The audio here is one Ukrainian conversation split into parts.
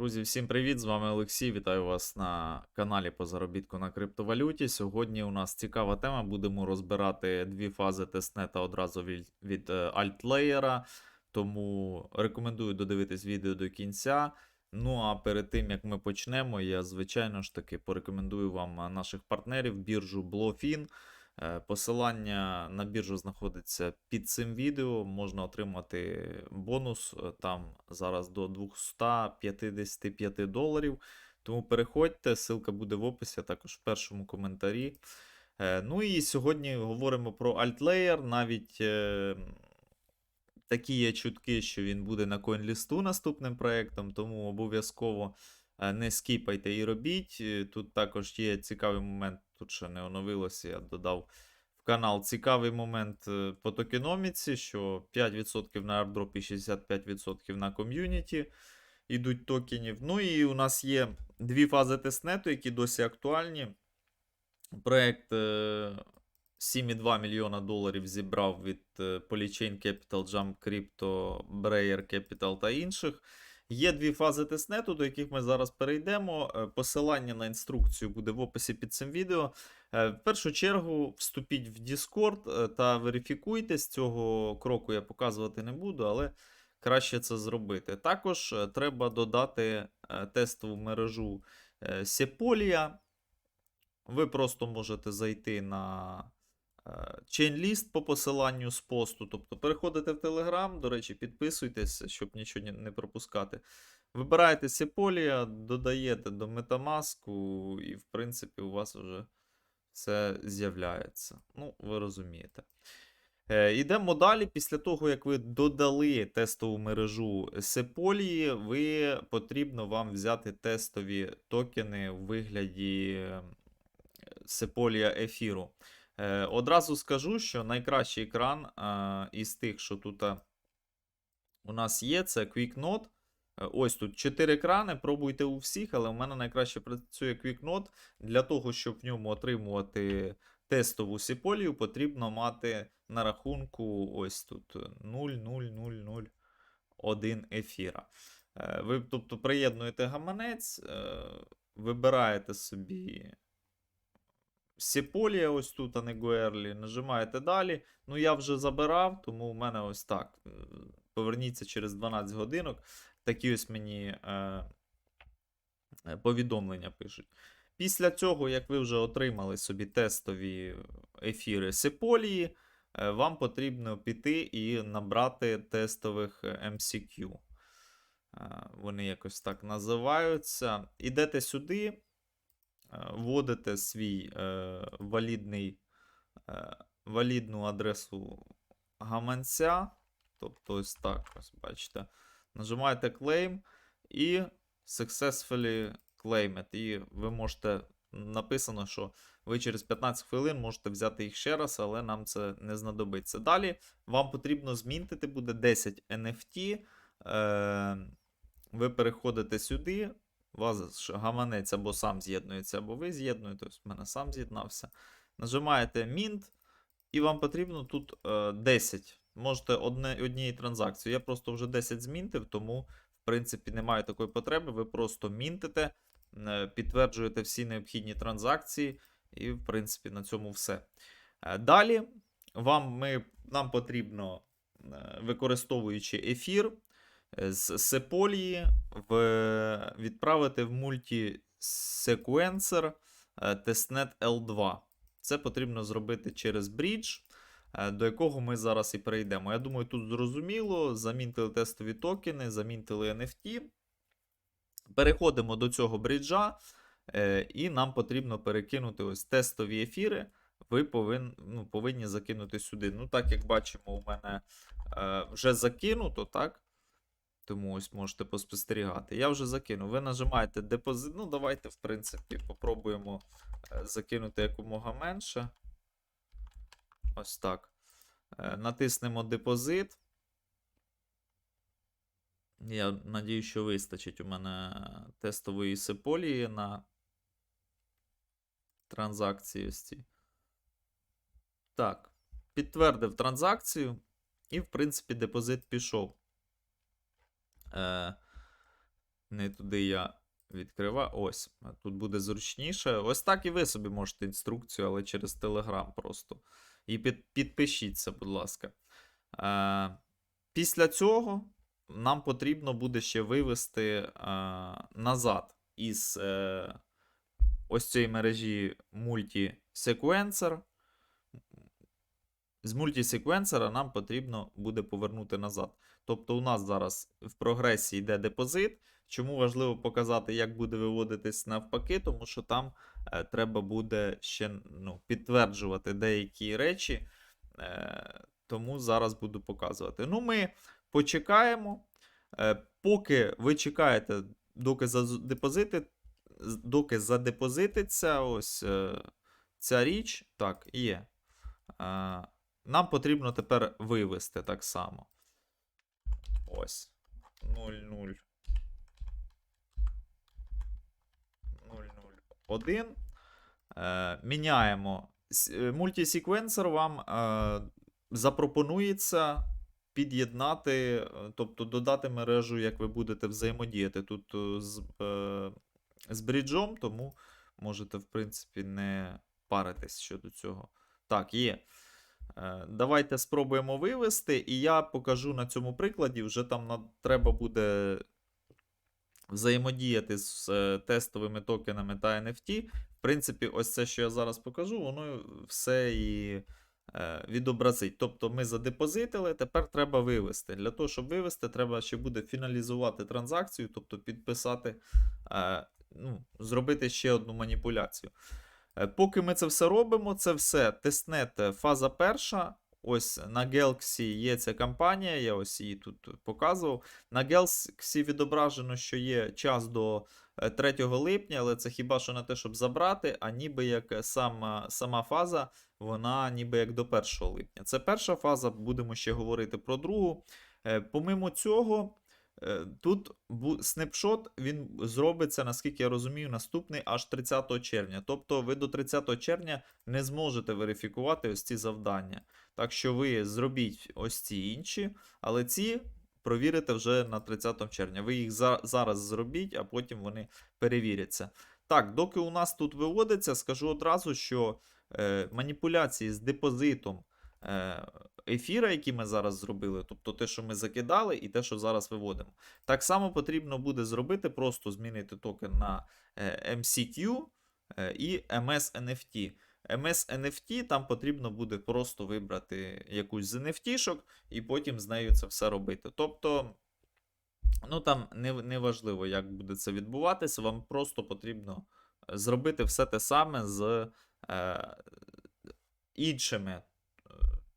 Друзі, всім привіт! З вами Олексій. Вітаю вас на каналі по заробітку на криптовалюті. Сьогодні у нас цікава тема. Будемо розбирати дві фази тестнета одразу від, від е, альтлеєра. Тому рекомендую додивитись відео до кінця. Ну а перед тим як ми почнемо, я звичайно ж таки порекомендую вам е, наших партнерів біржу Blofin. Е, Посилання на біржу знаходиться під цим відео. Можна отримати бонус е, там зараз до 255 доларів. Тому переходьте, ссылка буде в описі, також в першому коментарі. Е, Ну і сьогодні говоримо про AltLayer. Навіть такі є чутки, що він буде на CoinListу наступним проектом, тому обов'язково не скіпайте і робіть. Е, Тут також є цікавий момент, тут ще не оновилося, я додав в канал цікавий момент е, по токеноміці, що 5% на airdrop і 65% на ком'юніті йдуть токенів. Ну і у нас є дві фази тестнету, які досі актуальні. Проект е, 7,2 мільйона доларів зібрав від е, Polychain Capital, Jump Crypto, Brayer Capital та інших. Є дві фази тестнету, до яких ми зараз перейдемо. Е, Посилання на інструкцію буде в описі під цим відео. Е, В першу чергу вступіть в Discord е, та верифікуйтесь. Цього кроку я показувати не буду, але краще це зробити. Також треба додати тестову мережу Sepolia. Ви просто можете зайти на чейнліст по посиланню з посту. Тобто переходите в Telegram, до речі, підписуйтесь, щоб нічого не пропускати. Вибираєте Sepolia, додаєте до Metamask, і, в принципі, у вас вже все з'являється. Ну, ви розумієте. Е, Ідемо далі. Після того, як ви додали тестову мережу Sepolia, ви потрібно вам взяти тестові токени у вигляді е, Sepolia ефіру. Е, Одразу скажу, що найкращий екран е, із тих, що тут е, у нас є, це QuickNote. Ось тут 4 екрани, пробуйте у всіх, але у мене найкраще працює QuickNote. Для того, щоб в ньому отримувати тестову сіполію, потрібно мати на рахунку ось тут 0,0001 ефіра. Ви, тобто, приєднуєте гаманець, вибираєте собі Сіполія ось тут, а не Гуерлі. Нажимаєте далі. Ну, я вже забирав, тому у мене ось так. е, Поверніться через 12 годинок. Такі ось мені е, е, повідомлення пишуть. Після цього, як ви вже отримали собі тестові ефіри Сеполії, е, вам потрібно піти і набрати тестових е, MCQ. Е, Вони якось так називаються. Ідете сюди, вводите свій е, валідний, е, валідну адресу гаманця. Тобто ось так, ось бачите. Нажимаєте Claim і Successfully Claimed. І ви можете. Написано, що ви через 15 хвилин можете взяти їх ще раз, але нам це не знадобиться. Далі вам потрібно змінтити буде 10 NFT. Е, ви переходите сюди, у вас гаманець або сам з'єднується, або ви з'єднуєте. Ось в мене сам з'єднався. Нажимаєте Mint, і вам потрібно тут е, 10. Можете одне, однією транзакцією. Я просто вже 10 змінтив, тому, в принципі, немає такої потреби. Ви просто мінтите, е, підтверджуєте всі необхідні транзакції, і, в принципі, на цьому все. Е, Далі вам, ми, нам потрібно, е, використовуючи ефір, е, з Sepolia в, відправити в мультисеквенсор е, testnet L2. Це потрібно зробити через брідж, е, до якого ми зараз і перейдемо. Я думаю, тут зрозуміло. Замінтили тестові токени, замінтили NFT. Переходимо до цього бріджа, е, і нам потрібно перекинути ось тестові ефіри. Ви повин, ну, повинні закинути сюди. Ну, так як бачимо, у мене е, вже закинуто, так? Тому ось можете поспостерігати. Я вже закинув. Ви нажимаєте депозит. Ну, давайте, в принципі, попробуємо е, закинути якомога менше. Ось так. Е, Натиснемо депозит. Я надію, що вистачить у мене тестової сеполії на транзакції. Так. Підтвердив транзакцію. І, в принципі, депозит пішов. Е, Не туди я відкриваю. Ось. Тут буде зручніше. Ось так і ви собі можете інструкцію, але через Telegram просто. І під, підпишіться, будь ласка. Е, після цього нам потрібно буде ще вивести е, назад із е, ось цієї мережі мультісеквенсор. З мультісеквенсора нам потрібно буде повернути назад. Тобто, у нас зараз в прогресі йде депозит. Чому важливо показати, як буде виводитись навпаки, тому що там е, треба буде ще ну, підтверджувати деякі речі. Е, тому зараз буду показувати. Ну, ми почекаємо. Е, поки ви чекаєте, доки задепозити, доки задепозититься ось е, ця річ, так, є. Е, нам потрібно тепер вивести так само. Ось. 0,0. 0,01. Е, міняємо. Е, Мультісеквенсор вам е, запропонується під'єднати, е, тобто додати мережу, як ви будете взаємодіяти тут е, з, е, з бріджом, тому можете, в принципі, не паритись щодо цього. Так, є. Е, Давайте спробуємо вивести, і я покажу на цьому прикладі. Вже там треба буде взаємодіяти з е, тестовими токенами та NFT. В принципі, ось це, що я зараз покажу, воно все і е, відобразить. Тобто ми задепозитили, тепер треба вивести. Для того, щоб вивести, треба ще буде фіналізувати транзакцію, тобто підписати, ну, зробити ще одну маніпуляцію. Е, Поки ми це все робимо, це все тестнет е, фаза перша. Ось на Galaxy є ця кампанія, я ось її тут показував. На Galaxy відображено, що є час до е, 3 липня, але це хіба що не те, щоб забрати, а ніби як е, сама, сама фаза, вона ніби як до 1 липня. Це перша фаза, будемо ще говорити про другу. Е, Помимо цього, е, тут снапшот він зробиться, наскільки я розумію, наступний аж 30 червня. Тобто ви до 30 червня не зможете верифікувати ось ці завдання. Так що ви зробіть ось ці інші, але ці провірите вже на 30 червня. Ви їх за- зараз зробіть, а потім вони перевіряться. Так, доки у нас тут виводиться, скажу одразу, що е, маніпуляції з депозитом е, ефіра, які ми зараз зробили, тобто те, що ми закидали, і те, що зараз виводимо. Так само потрібно буде зробити, просто змінити токен на е, MCQ е, і MS NFT. MS NFT там потрібно буде просто вибрати якусь з NFT-шок і потім з нею це все робити. Тобто, ну там не, не важливо, як буде це відбуватися, вам просто потрібно е, зробити все те саме з е, іншими е,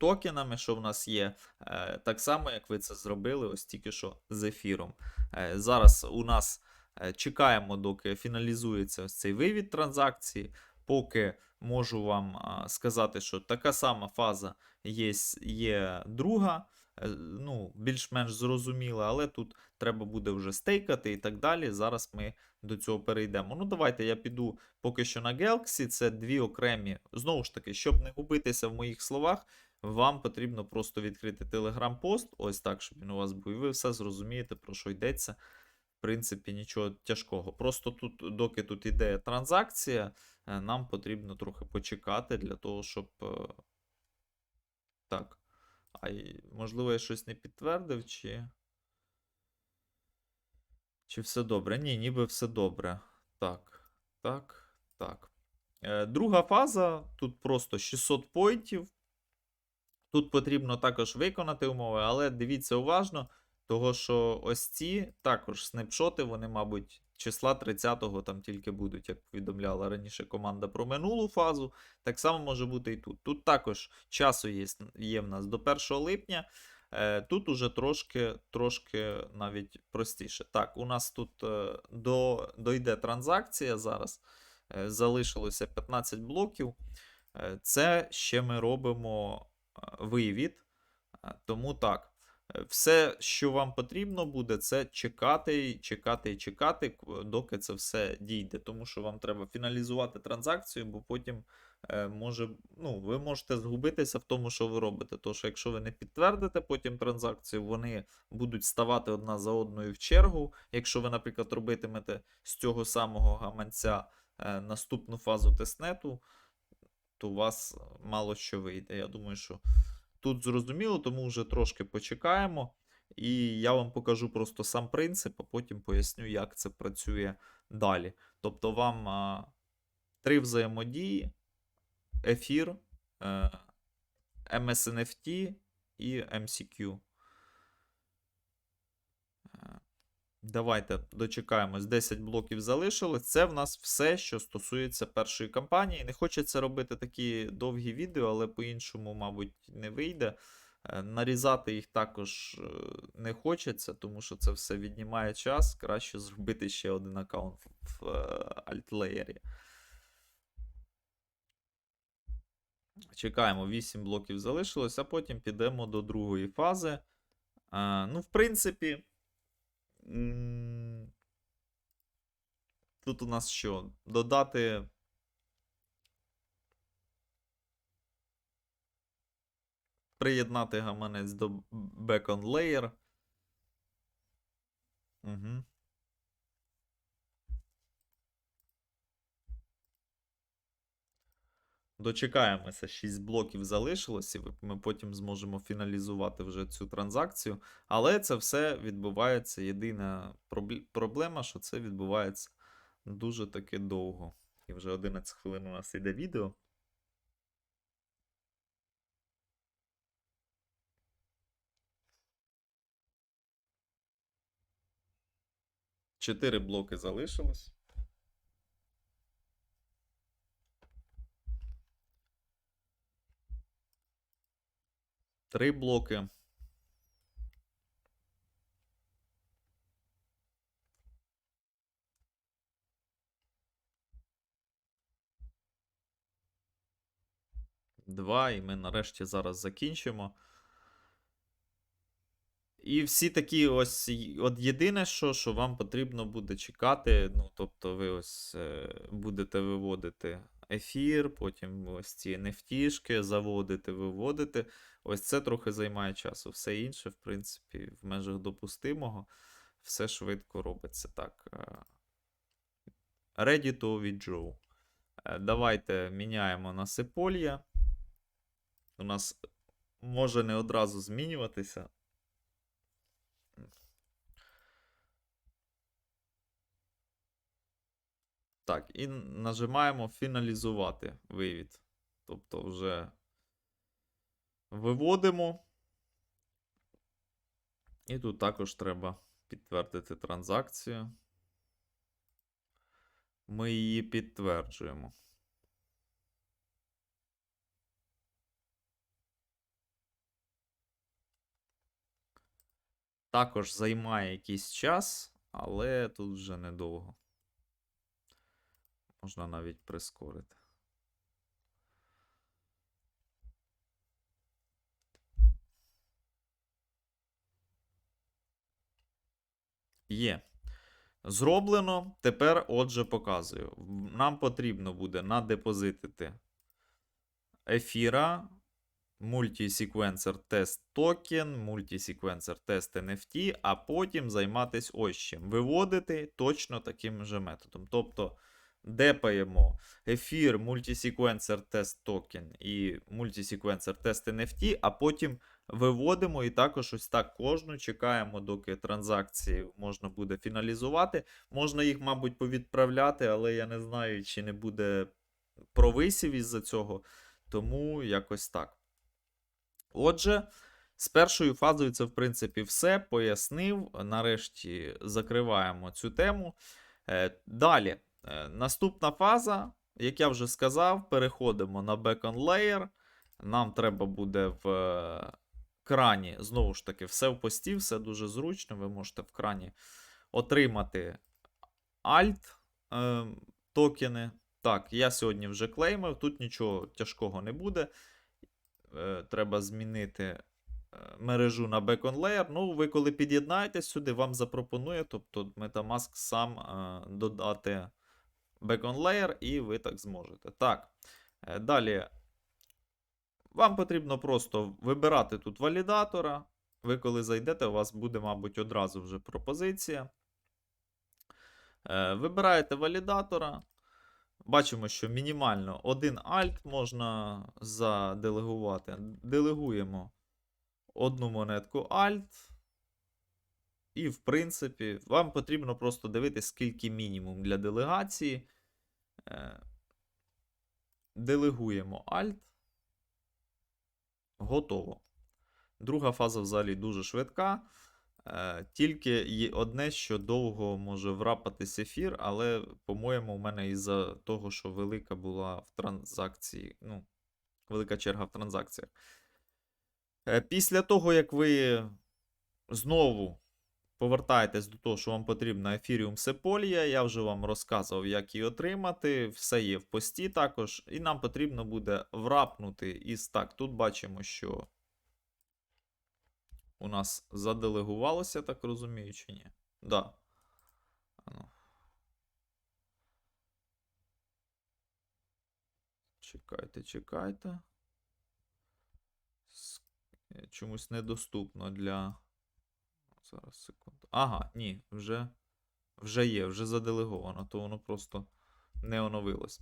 токенами, що в нас є, е, так само, як ви це зробили ось тільки що з ефіром. Е, зараз у нас е, чекаємо, доки фіналізується ось цей вивід транзакції. Поки можу вам сказати, що така сама фаза є, є друга, ну, більш-менш зрозуміла, але тут треба буде вже стейкати і так далі. Зараз ми до цього перейдемо. Ну, давайте я піду поки що на Galaxy. Це дві окремі. Знову ж таки, щоб не губитися в моїх словах, вам потрібно просто відкрити Telegram-пост, ось так, щоб він у вас був, і ви все зрозумієте, про що йдеться. В принципі, нічого тяжкого. Просто тут, доки тут іде транзакція, е, нам потрібно трохи почекати для того, щоб. е, Так. А можливо, я щось не підтвердив, чи. Чи все добре? Ні, ніби все добре. Так, так, так. Е, Друга фаза. Тут просто 600 поінтів. Тут потрібно також виконати умови, але дивіться уважно, того що ось ці також снапшоти, вони, мабуть, числа 30-го там тільки будуть, як повідомляла раніше команда про минулу фазу. Так само може бути і тут. Тут також часу є, є в нас до 1 липня. Е, Тут уже трошки, трошки навіть простіше. Так, у нас тут е, до, дойде транзакція зараз. Е, Залишилося 15 блоків. Це ще ми робимо вивід. Е, Тому так. Е, Все, що вам потрібно буде, це чекати, чекати і чекати, доки це все дійде. Тому що вам треба фіналізувати транзакцію, бо потім е, може, ну, ви можете згубитися в тому, що ви робите. Тому якщо ви не підтвердите потім транзакцію, вони будуть ставати одна за одною в чергу. Якщо ви, наприклад, робитимете з цього самого гаманця наступну фазу тестнету, то у вас мало що вийде. Я думаю, що тут зрозуміло, тому вже трошки почекаємо. І я вам покажу просто сам принцип, а потім поясню, як це працює далі. Тобто вам а, три взаємодії: ефір, е, MSNFT і MCQ. Е, Давайте дочекаємось. 10 блоків залишилось. Це в нас все, що стосується першої кампанії. Не хочеться робити такі довгі відео, але по-іншому, мабуть, не вийде. Е, Нарізати їх також е, не хочеться, тому що це все віднімає час. Краще зробити ще один аккаунт в е, альтлеєрі. Чекаємо, 8 блоків залишилось, а потім підемо до другої фази. Ну, в принципі. Тут у нас що? Додати. Приєднати гаманець до Beacon Layer. Угу. Дочекаємося, 6 блоків залишилось, і ми потім зможемо фіналізувати вже цю транзакцію. Але це все відбувається. Єдина проблема, що це відбувається дуже таки довго. І вже 11 хвилин у нас іде відео. Чотири блоки залишилось. Три блоки. Два, і ми нарешті зараз закінчимо. І всі такі ось, от єдине, що, що вам потрібно буде чекати. Ну, тобто, ви ось е, будете виводити ефір, потім ось ці NFT-шки заводити, виводити. Ось це трохи займає часу. Все інше, в принципі, в межах допустимого, все швидко робиться так. е. Ready to withdraw. Е, Давайте міняємо на Сеполья. У нас може не одразу змінюватися. Так, і нажимаємо фіналізувати вивід. Тобто вже виводимо. І тут також треба підтвердити транзакцію. Ми її підтверджуємо. Також займає якийсь час, але тут вже недовго. Можна навіть прискорити. Є. Зроблено. Тепер, отже, показую. Нам потрібно буде надепозитити ефіра, мультісеквенсор тест токен, мультісеквенсор тест NFT, а потім займатися ось чим. Виводити точно таким же методом. Тобто депаємо ефір, мультісеквенсор тест токен і мультісеквенсор тест NFT, а потім виводимо і також ось так кожну чекаємо, доки транзакції можна буде фіналізувати. Можна їх, мабуть, повідправляти, але я не знаю, чи не буде провисів із-за цього. Тому якось так. Отже, з першою фазою це, в принципі, все. Пояснив. Нарешті закриваємо цю тему. Е, Далі, наступна фаза, як я вже сказав, переходимо на Beacon Layer. Нам треба буде в е, крані, знову ж таки, все в пості, все дуже зручно. Ви можете в крані отримати Alt е, токени. Так, я сьогодні вже клеймив, тут нічого тяжкого не буде. Е, треба змінити е, мережу на Beacon Layer. Ну, ви коли під'єднаєтесь сюди, вам запропонує, тобто Metamask сам е, додати Beacon Layer, і ви так зможете. Так. е, Далі. Вам потрібно просто вибирати тут валідатора. Ви коли зайдете, у вас буде, мабуть, одразу вже пропозиція. Е, Вибираєте валідатора. Бачимо, що мінімально один Alt можна заделегувати. Делегуємо одну монетку Alt. І, в принципі, вам потрібно просто дивитися, скільки мінімум для делегації. Е, Делегуємо Alt. Готово. Друга фаза взагалі дуже швидка. Е, Тільки є одне, що довго може врапатись ефір, але, по-моєму, у мене із-за того, що велика була в транзакції, ну, велика черга в транзакціях. Е, Після того, як ви знову повертаєтесь до того, що вам потрібна Ethereum Sepolia, я вже вам розказував, як її отримати. Все є в пості також. І нам потрібно буде врапнути із так. Тут бачимо, що у нас заделегувалося, так розумію, чи ні? Да. Чекайте, чекайте. Чомусь недоступно для. Зараз секунду. Ага, ні, вже, вже є, вже заделеговано, то воно просто не оновилось.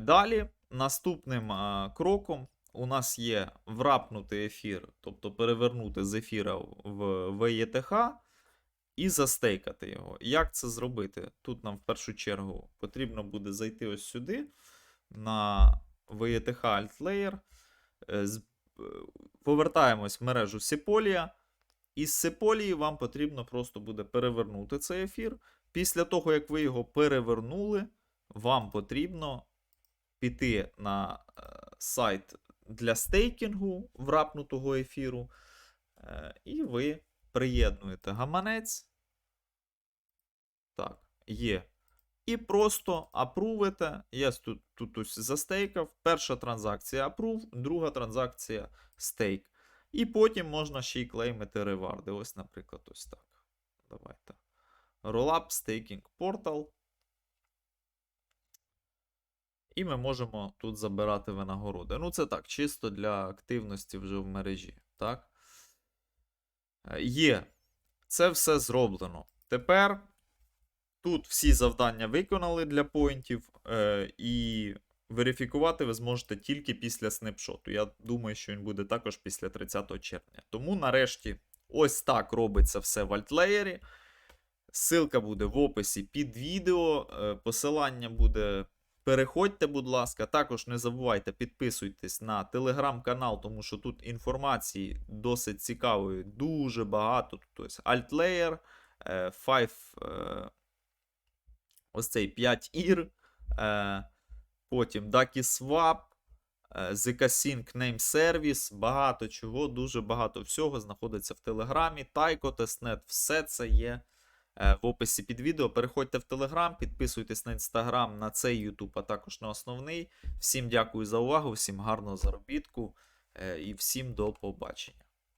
Далі, наступним а, кроком у нас є врапнути ефір, тобто перевернути з ефіра в VETH і застейкати його. Як це зробити? Тут нам в першу чергу потрібно буде зайти ось сюди на VETH Alt Layer. Повертаємось в мережу Sepolia. Із Sepolia вам потрібно просто буде перевернути цей ефір. Після того, як ви його перевернули, вам потрібно піти на е, сайт для стейкінгу врапнутого ефіру, е, і ви приєднуєте гаманець. Так, є. І просто апрувите. Я тут, тут ось застейкав. Перша транзакція апрув, друга транзакція стейк. І потім можна ще й клеймити реварди. Ось, наприклад, ось так. Давайте. Rollup Staking Portal. І ми можемо тут забирати винагороди. Ну, це так, чисто для активності вже в мережі. Так? Е, Є. Це все зроблено. Тепер тут всі завдання виконали для поінтів, е, і верифікувати ви зможете тільки після снапшоту. Я думаю, що він буде також після 30 червня. Тому нарешті ось так робиться все в альтлеєрі. Ссылка буде в описі під відео. е, Посилання буде. Переходьте, будь ласка. Також не забувайте підписуйтесь на телеграм-канал, тому що тут інформації досить цікавої, дуже багато. Ось Altlayer, 5, е, ось цей 5 ір, е, потім DuckySwap, е, ZK-Sync Name Service, багато чого, дуже багато всього знаходиться в Телеграмі. Taiko, Testnet, все це є е, в описі під відео. Переходьте в Телеграм, підписуйтесь на Інстаграм, на цей Ютуб, а також на основний. Всім дякую за увагу, всім гарного заробітку е, і всім до побачення.